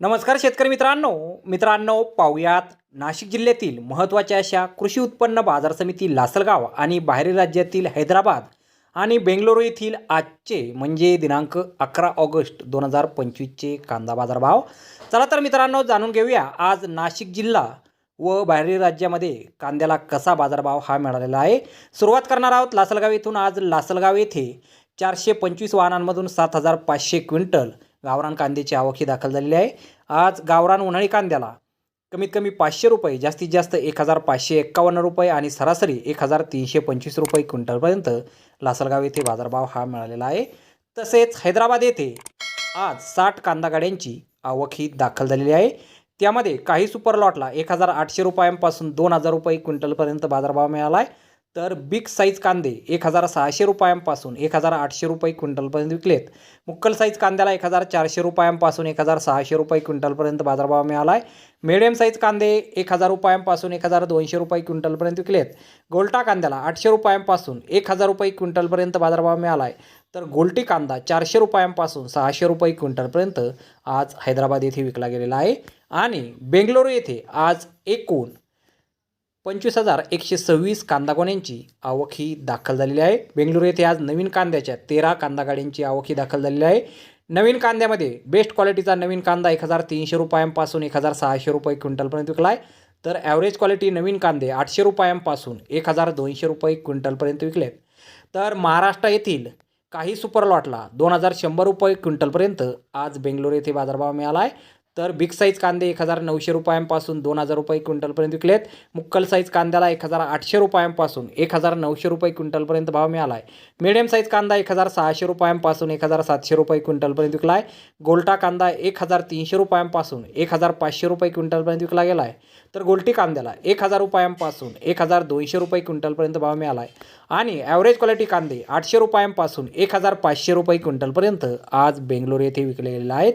नमस्कार शेतकरी मित्रांनो. मित्रांनो पाहुयात नाशिक जिल्ह्यातील महत्त्वाच्या अशा कृषी उत्पन्न बाजार समिती लासलगाव आणि बाहेरील राज्यातील हैदराबाद आणि बेंगलोर येथील आजचे म्हणजे दिनांक अकरा ऑगस्ट दोन हजार पंचवीसचे कांदा बाजारभाव. चला तर मित्रांनो जाणून घेऊया आज नाशिक जिल्हा व बाहेरील राज्यामध्ये कांद्याला कसा बाजारभाव हा मिळालेला आहे. सुरुवात करणार आहोत लासलगाव येथून. आज लासलगाव येथे चारशे पंचवीस वाहनांमधून सात हजार पाचशे क्विंटल गावरान कांद्याची आवक ही दाखल झालेली आहे. आज गावरान उन्हाळी कांद्याला कमीत कमी पाचशे रुपये जास्तीत जास्त एक हजार पाचशे एक्कावन्न रुपये आणि सरासरी एक हजार तीनशे पंचवीस रुपये क्विंटलपर्यंत लासलगाव येथे बाजारभाव हा मिळालेला आहे. तसेच हैदराबाद येथे आज साठ कांदा गाड्यांची आवक ही दाखल झालेली आहे. त्यामध्ये काही सुपर लॉटला एक हजार आठशे रुपयांपासून दोन हजार रुपये क्विंटलपर्यंत बाजारभाव मिळाला आहे. तर बिग साईज कांदे एक हजार सहाशे रुपयांपासून एक हजार आठशे रुपये क्विंटलपर्यंत विकलेत. मुक्कल साईज कांद्याला एक हजार चारशे रुपयांपासून एक हजार सहाशे रुपये क्विंटलपर्यंत बाजारभाव मिळाला आहे मिडियम साईज कांदे एक हजार रुपयांपासून एक हजार दोनशे रुपये क्विंटलपर्यंत विकलेत. गोल्टा कांद्याला आठशे रुपयांपासून एक हजार रुपये क्विंटलपर्यंत बाजारभाव मिळाला आहे तर गोल्टी कांदा चारशे रुपयांपासून सहाशे रुपये क्विंटलपर्यंत आज हैदराबाद येथे विकला गेलेला आहे. आणि बेंगलोर येथे आज एकूण पंचवीस हजार एकशे सव्वीस कांदा गोण्यांची आवक ही दाखल झालेली आहे. बेंगलुरू येथे आज नवीन कांद्याच्या तेरा कांदा गाड्यांची आवक ही दाखल झालेली आहे. नवीन कांद्यामध्ये बेस्ट क्वालिटीचा नवीन कांदा एक हजार तीनशे रुपयांपासून एक हजार सहाशे रुपये क्विंटलपर्यंत विकला आहे. तर ॲव्हरेज क्वालिटी नवीन कांदे आठशे रुपयांपासून एक हजार दोनशे रुपये क्विंटलपर्यंत विकलेत तर महाराष्ट्र येथील काही सुपर लॉटला दोन हजार शंभर रुपये क्विंटलपर्यंत आज बेंगलोर येथे बाजारभाव मिळाला आहे. तर बिग साईज कांदे एक हजार नऊशे रुपयांपासून दोन हजार रुपये क्विंटलपर्यंत विकलेत मुक्कल साईज कांद्याला एक हजार आठशे रुपयांपासून एक हजार नऊशे रुपये क्विंटलपर्यंत भाव मिळाला आहे मिडियम साईज कांदा एक हजार सहाशे रुपयांपासून एक हजार सातशे रुपये क्विंटलपर्यंत विकला आहे गोल्टा कांदा एक हजार तीनशे रुपयांपासून एक हजार पाचशे रुपये क्विंटलपर्यंत विकला गेला आहे तर गोल्टी कांद्याला एक हजार रुपयांपासून एक हजार दोनशे रुपये क्विंटलपर्यंत भाव मिळाला आहे आणि ॲव्हरेज क्वालिटी कांदे आठशे रुपयांपासून एक हजार पाचशे रुपये क्विंटलपर्यंत आज बेंगलोर येथे विकले गेलेले आहेत